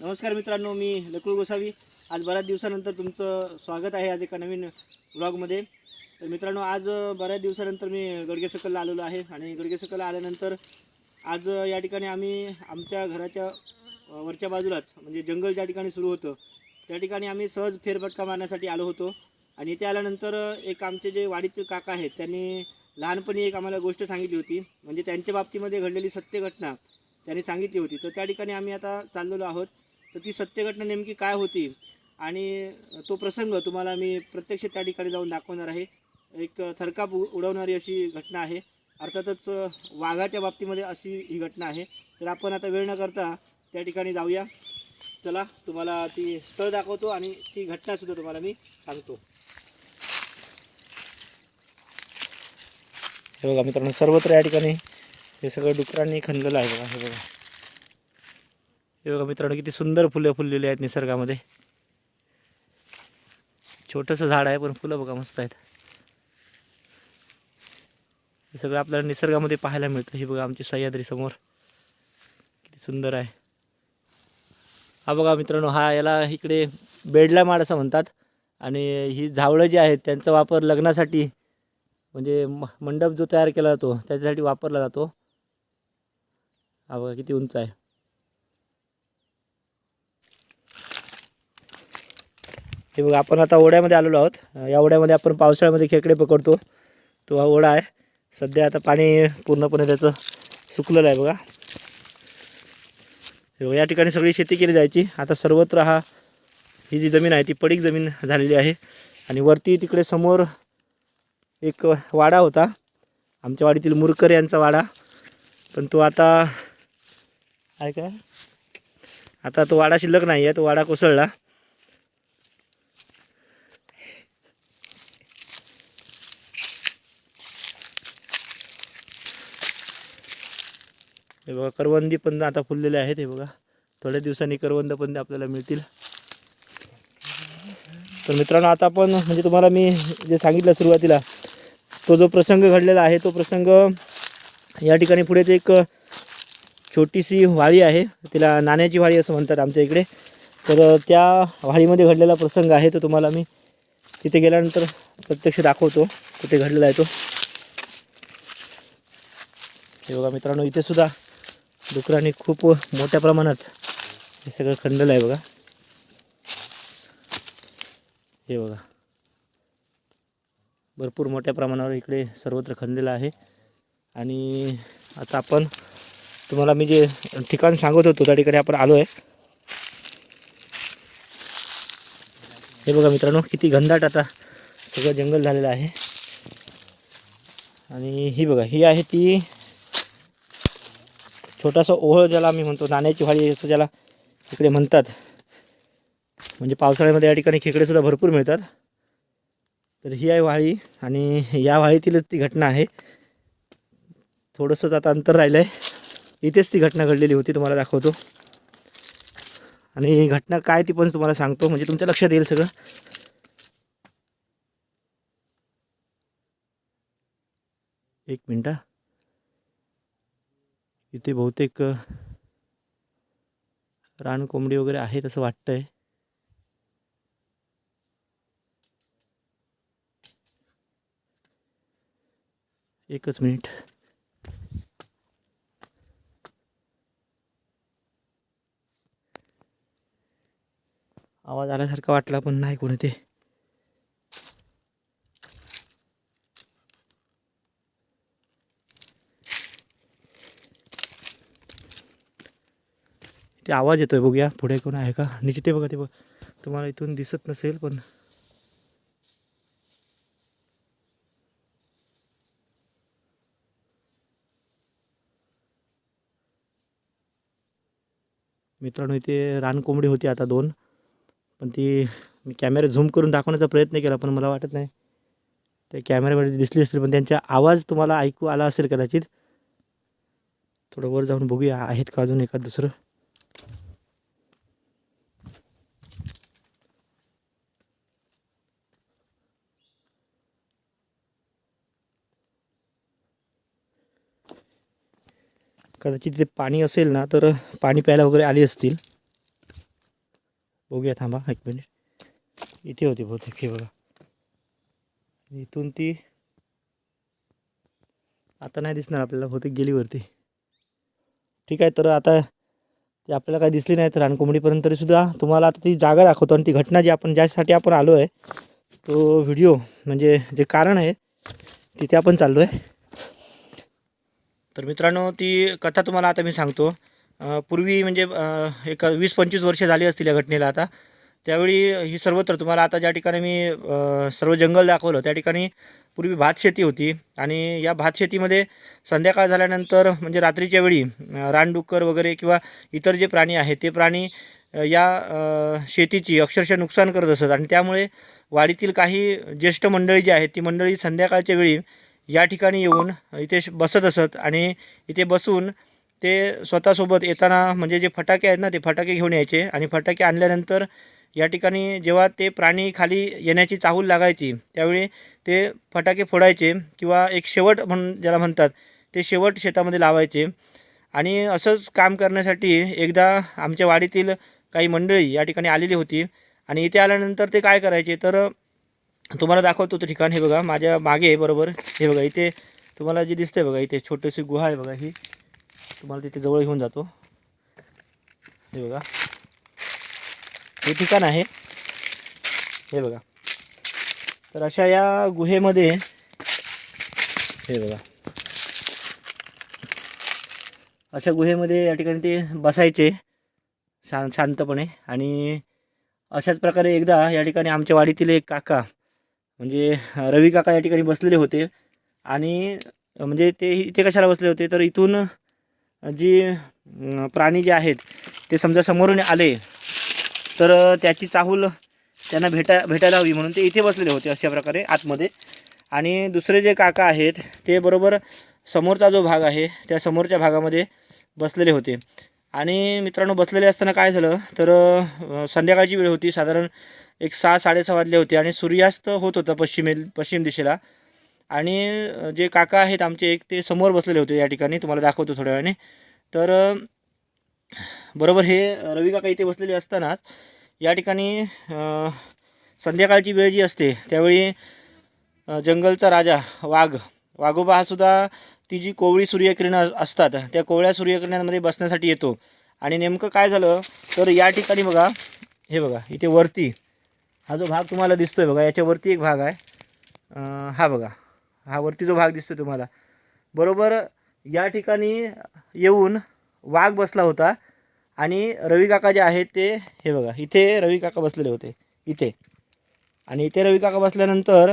नमस्कार मित्रांनो मी लकळू गोसावी. आज बऱ्याच दिवसानंतर तुमचं स्वागत आहे आज एका नवीन व्लॉगमध्ये तर मित्रांनो आज बऱ्याच दिवसानंतर मी गडगे सकलला आलेलो आहे आणि गडगे सकलला आल्यानंतर आज या ठिकाणी आम्ही आमच्या घराच्या वरच्या बाजूलाच म्हणजे जंगल ज्या ठिकाणी सुरू होतं त्या ठिकाणी आम्ही सहज फेरफटका मारण्यासाठी आलो होतो. आणि इथे आल्यानंतर एक आमचे जे वाडीचे काका आहेत त्यांनी लहानपणी एक आम्हाला गोष्ट सांगितली होती. म्हणजे त्यांच्या बाबतीमध्ये घडलेली सत्य घटना त्यांनी सांगितली होती. तर त्या ठिकाणी आम्ही आता चाललेलो आहोत. तर ती सत्यघटना नेमकी काय होती? आणि तो प्रसंग तुम्हाला मी प्रत्यक्ष त्या ठिकाणी जाऊन दाखवणार आहे. एक थरकाप उ- उडवणारी अशी घटना आहे. अर्थातच वाघाच्या बाबतीमध्ये अशी ही घटना आहे. तर आपण आता वेळ न करता त्या ठिकाणी जाऊया. चला तुम्हाला ती स्थळ दाखवतो आणि ती घटनासुद्धा तुम्हाला मी सांगतो. हे बघा मित्रांनो सर्वत्र या ठिकाणी हे सगळं डुकरांनी खणलेलं आहे बघा हे बघा. हे बघा मित्रांनो किती सुंदर फुलं फुललेली आहेत निसर्गामध्ये. छोटंसं झाड आहे पण फुलं बघा मस्त आहेत. हे सगळं आपल्याला निसर्गामध्ये पाहायला मिळतं. हे बघा आमची सह्याद्री समोर. किती सुंदर आहे. हा बघा मित्रांनो हा याला इकडे बेडला माड असं म्हणतात. आणि ही झावळं जी आहेत त्यांचा वापर लग्नासाठी म्हणजे म मंडप जो तयार केला जातो त्याच्यासाठी वापरला जातो. हा बघा किती उंच आहे. हे बघा आपण आता ओढ्यामध्ये आलेलो आहोत. या ओढ्यामध्ये आपण पावसाळ्यामध्ये खेकडे पकडतो. तो हा ओढा आहे. सध्या आता पाणी पूर्णपणे त्याचं सुकलेलं आहे बघा. हे बघा, या ठिकाणी सगळी शेती केली जायची. आता सर्वत्र हा ही जी जमीन आहे ती पडीक जमीन झालेली आहे. आणि वरती तिकडे समोर एक वाडा होता. आमच्या वाडीतील मुरकर यांचा वाडा. पण तो आता आहे का? आता तो वाडा शिल्लक नाही आहे तो वाडा कोसळला. हे बघा करवंदी पण आता फुललेले आहेत हे बघा. थोड्या दिवसांनी करवंद पण आपल्याला मिळतील. तर मित्रांनो आता आपण म्हणजे तुम्हाला मी जे सांगितलं सुरुवातीला तो जो प्रसंग घडलेला आहे तो प्रसंग या ठिकाणी पुढेच एक छोटीशी वाळी आहे. तिला नाण्याची वाळी असं म्हणतात आमच्या इकडे. तर त्या वाळीमध्ये घडलेला प्रसंग आहे तो तुम्हाला मी तिथे गेल्यानंतर प्रत्यक्ष दाखवतो कुठे घडलेला आहे तो. हे बघा मित्रांनो इथे सुद्धा डुकरांनी खूप मोठ्या प्रमाणात हे सगळं खंडलं आहे बघा. हे बघा. भरपूर मोठ्या प्रमाणावर इकडे सर्वत्र खंडलेलं आहे. आणि आता आपण तुम्हाला मी जे ठिकाण सांगत होतो त्या ठिकाणी आपण आलो आहे हे बघा मित्रांनो किती घनदाट आता सगळं जंगल झालेलं आहे. आणि ही बघा ही आहे ती छोटासा ओहळ ज्याला आम्ही म्हणतो नाण्याची वाळी असं ज्याला इकडे म्हणतात. म्हणजे पावसाळ्यामध्ये या ठिकाणी खेकडेसुद्धा भरपूर मिळतात. तर ही आहे वाळी आणि या वाळीतीलच ती घटना आहे. थोडंसंच आता अंतर राहिलं आहे इथेच ती घटना घडलेली होती तुम्हाला दाखवतो. आणि ही घटना काय ती पण तुम्हाला सांगतो म्हणजे तुमच्या लक्षात येईल सगळं. एक मिनटं. इथे बहुतेक रानकोंबडी रान कोंबडी वगैरे आहेत असं वाटतंय. एकच मिनिट. आवाज आल्यासारखा वाटला पण नाही कोणी ते. ते आवाज येतोय बघूया. पुढे कोण आहे का? आणि बघा ते बघ. तुम्हाला इथून दिसत नसेल पण मित्रांनो इथे रानकोंबडी होती आता दोन. पण ती मी कॅमेरा झूम करून दाखवण्याचा प्रयत्न केला पण मला वाटत नाही. त्या कॅमेऱ्यामध्ये दिसली असतील पण त्यांचा आवाज तुम्हाला ऐकू आला असेल कदाचित. थोडं वर जाऊन बघूया आहेत का अजून एखाद दुसरं? कदाचित तिथे पाणी असेल ना तर पाणी प्यायला वगैरे आली असतील. बघूया थांबा एक मिनिट इथे होती बहुतेक हे बघा. इथून ती आता नाही दिसणार आपल्याला बहुतेक गेली वरती ठीक आहे तर आता ती आपल्याला काही दिसली नाही तर रानकोंबडीपर्यंत तरीसुद्धा तुम्हाला आता ती जागा दाखवतो. आणि ती घटना जी आपण ज्यासाठी आपण आलो आहे तो व्हिडिओ म्हणजे जे कारण आहे तिथे आपण चाललो आहे तर मित्रांनो ती कथा तुम्हाला आता मी सांगतो. पूर्वी म्हणजे एक वीस पंचवीस वर्ष झाली असतील या घटनेला आता. त्यावेळी ही सर्वत्र तुम्हाला आता ज्या ठिकाणी मी सर्व जंगल दाखवलं त्या ठिकाणी पूर्वी भात शेती होती. आणि या भात शेतीमध्ये संध्याकाळ झाल्यानंतर म्हणजे रात्रीच्या वेळी रानडुक्कर वगैरे किंवा इतर जे प्राणी आहेत ते प्राणी या शेतीची अक्षरशः नुकसान करत असत. आणि त्यामुळे वाडीतील काही ज्येष्ठ मंडळी जी आहेत ती मंडळी संध्याकाळच्या वेळी या ठिकाणी येऊन इथे श- बसत असत आणि इथे बसून ते स्वतःसोबत येताना म्हणजे जे फटाके आहेत ना ते फटाके घेऊन यायचे आणि फटाके आणल्यानंतर या ठिकाणी जेव्हा ते प्राणी खाली येण्याची चाहूल लागायची त्यावेळी ते फटाके फोडायचे किंवा एक शेवट म्हणून ज्याला म्हणतात ते शेवट शेतामध्ये लावायचे. आणि असंच काम करण्यासाठी एकदा आमच्या वाडीतील काही मंडळी या ठिकाणी आलेली होती आणि इथे आल्यानंतर ते काय करायचे तर तुम्हाला दाखवतो ते ठिकाण हे बघा. माझ्या मागे बरोबर. हे बघा इथे तुम्हाला जे दिसतंय बघा इथे छोटीशी गुहा आहे बघा ही. तुम्हाला तिथे जवळ घेऊन जातो. हे बघा. हे ठिकाण आहे. हे बघा. तर अशा या गुहेमध्ये हे बघा. अशा गुहेमध्ये या ठिकाणी ते बसायचे शां शांतपणे. आणि अशाच प्रकारे एकदा या ठिकाणी आमच्या वाडीतील एक काका म्हणजे रवी काका या ठिकाणी बसलेले होते. आणि म्हणजे ते इथे कशाला बसले होते? तर इथून जी प्राणी जे आहेत ते समजा समोरून आले तर त्याची चाहूल त्यांना भेटा भेटायला हवी म्हणून ते इथे बसलेले होते अशा प्रकारे आतमध्ये. आणि दुसरे जे काका आहेत ते बरोबर समोरचा जो भाग आहे त्या समोरच्या भागामध्ये बसलेले होते. आणि मित्रांनो बसलेले असताना काय झालं? तर संध्याकाळची वेळ होती. साधारण एक सहा साडेसहा वाजले होते आणि सूर्यास्त होत होता पश्चिमे पश्चिम दिशेला. आणि जे काका आहेत आमचे एक ते समोर बसलेले होते या ठिकाणी तुम्हाला दाखवतो थोड्या वेळाने. तर बरोबर हे रवी काका इथे बसलेले असतानाच या ठिकाणी संध्याकाळची वेळ जी असते त्यावेळी जंगलचा राजा वाघ वाघोबा हा सुद्धा ती जी कोवळी सूर्यकिरणं असतात त्या कोवळ्या सूर्यकिरणांमध्ये बसण्यासाठी येतो. आणि नेमकं काय झालं तर या ठिकाणी बघा हे बघा इथे वरती हा जो भाग तुम्हाला दिसतोय बघा याच्यावरती एक भाग आहे. हा बघा हा वरती जो भाग दिसतोय तुम्हाला. बरोबर या ठिकाणी येऊन वाघ बसला होता आणि रवी काका जे आहेत ते हे बघा इथे रवी काका बसलेले होते इथे. आणि इथे रवी काका बसल्यानंतर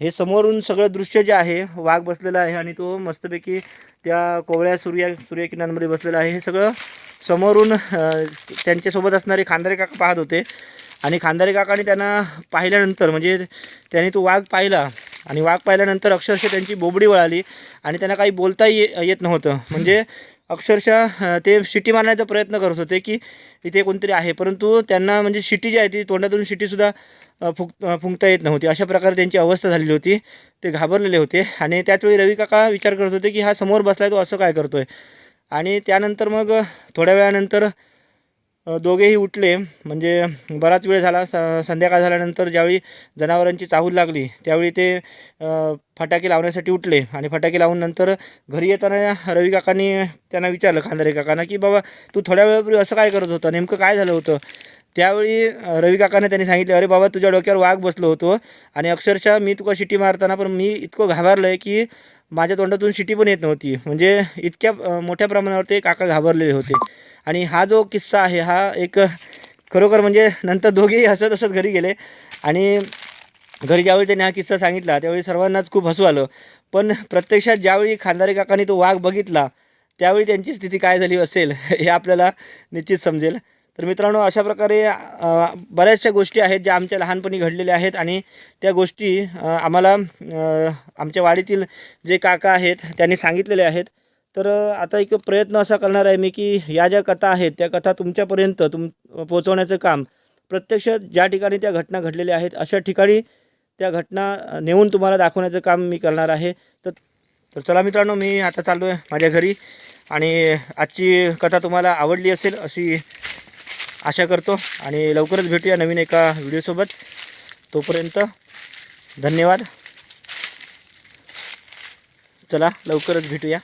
हे समोरून सगळं दृश्य जे आहे वाघ बसलेला आहे आणि तो मस्तपैकी त्या कोवळ्या सूर्या सूर्यकिरणांमध्ये बसलेला आहे. हे सगळं समोरून त्यांच्यासोबत असणारे खांदारे काका पाहत होते. आणि खांदारे काकाने त्यांना पाहिल्यानंतर म्हणजे त्यांनी तो वाघ पाहिला. आणि वाघ पाहिल्यानंतर अक्षरशः त्यांची बोबडी वळाली आणि त्यांना काही बोलताही ये येत नव्हतं. म्हणजे अक्षरशः ते शिटी मारण्याचा प्रयत्न करत होते की इथे कोणतरी आहे. परंतु त्यांना म्हणजे शिटी जी आहे ती तोंडातून शिटीसुद्धा फुक फुंकता येत नव्हती. अशा प्रकारे त्यांची अवस्था झालेली होती. ते घाबरलेले होते. आणि त्याचवेळी रवी काका विचार करत होते की हा समोर बसलाय तो असं काय करतो आहे आणि त्यानंतर मग थोड्या वेळानंतर दोघेही उठले. म्हणजे बराच वेळ झाला. स संध्याकाळ झाल्यानंतर ज्यावेळी जनावरांची चाहूल लागली त्यावेळी ते फटाके लावण्यासाठी उठले. आणि फटाके लावून नंतर घरी येताना रवी काकांनी त्यांना विचारलं खांदारे काकांना की बाबा तू थोड्या वेळापूर्वी असं काय करत होता? नेमकं काय झालं होतं? त्यावेळी रवी काकाने त्यांनी सांगितले अरे बाबा तुझ्या डोक्यावर वाघ बसलो होतो आणि अक्षरशः मी तुका शिटी मारताना पण मी इतकं घाबरलं आहे की माझ्या तोंडातून शिटी पण येत नव्हती. म्हणजे इतक्या मोठ्या प्रमाणावर ते काका घाबरलेले होते. आणि हा जो किस्सा आहे हा एक खरोखर म्हणजे नंतर दोघेही हसत हसत घरी गेले. आणि घरी ज्यावेळी त्यांनी हा किस्सा सांगितला त्यावेळी सर्वांनाच खूप हसू आलं. पण प्रत्यक्षात ज्यावेळी खांदारे काकांनी तो वाघ बघितला त्यावेळी त्यांची स्थिती काय झाली असेल हे आपल्याला निश्चित समजेल. तर मित्रांनो अशा प्रकारे बऱ्याचशा गोष्टी आहेत ज्या आमच्या लहानपणी घडलेल्या आहेत आणि त्या गोष्टी आम्हाला आमच्या वाडीतील जे काका आहेत त्यांनी सांगितलेले आहेत. तर आता एक प्रयत्न असा करणार आहे मी की या ज्या कथा आहेत त्या कथा तुमच्यापर्यंत तुम पोचवण्याचं काम प्रत्यक्ष ज्या ठिकाणी त्या घटना घडलेल्या आहेत अशा ठिकाणी त्या घटना नेऊन तुम्हाला दाखवण्याचं काम मी करणार आहे. तर तर चला मित्रांनो मी आता चाललो आहे माझ्या घरी आणि आजची कथा तुम्हाला आवडली असेल अशी आशा करतो आणि लवकरच भेटूया नवीन एका व्हिडिओसोबत. तोपर्यंत धन्यवाद. चला लवकरच भेटूया.